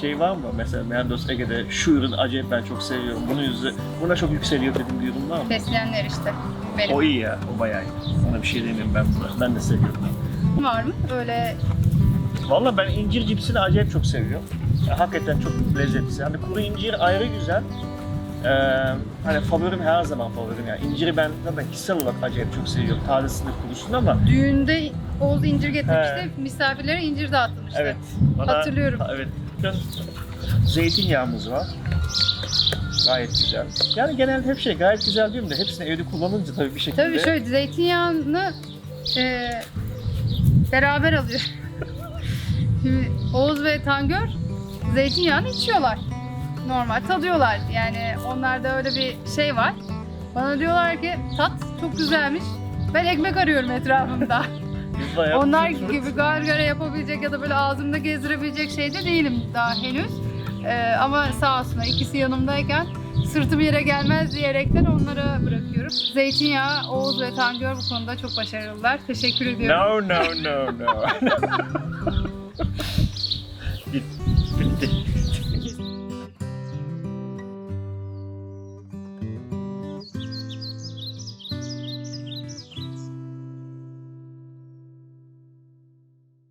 şey var mı? Mesela Mendos Ege'de şu ürün acayip ben çok seviyorum. Bunun yüzü, buna çok yükseliyor dedim bir ürün var mı? Fesleğenler işte. Benim. O iyi ya, o bayağı iyi. Ona bir şey demeyeyim ben buna. Ben de seviyorum. Var mı? Öyle Valla ben incir cipsini acayip çok seviyorum. Ya, hakikaten çok lezzetli. Hani kuru incir ayrı güzel. Ee, hani favorim her zaman favorim yani. İnciri ben zaten kişisel olarak acayip çok seviyorum. Tazesini kurusunu ama düğünde Oğuz incir getirmişti. Misafirlere incir dağıtılmıştı. evet. Hatırlıyorum. Ha, Evet. Biraz Zeytinyağımız var. Gayet güzel. Yani genelde hep şey gayet güzel diyorum da hepsini evde kullanınca tabii bir şekilde. Tabii şöyle zeytinyağını e, beraber alıyor. Şimdi Oğuz ve Tangör zeytinyağını içiyorlar. Normal tadıyorlar. Yani onlarda öyle bir şey var. Bana diyorlar ki tat çok güzelmiş. Ben ekmek arıyorum etrafımda. Bayağı Onlar gibi gargara yapabilecek ya da böyle ağzımda gezdirebilecek şeyde değilim daha henüz. Ee, ama sağ olsunlar ikisi yanımdayken sırtım yere gelmez diyerekten onlara bırakıyorum. Zeytinyağı, Oğuz ve Tangör bu konuda çok başarılılar. Teşekkür ediyorum. No, no, no, no.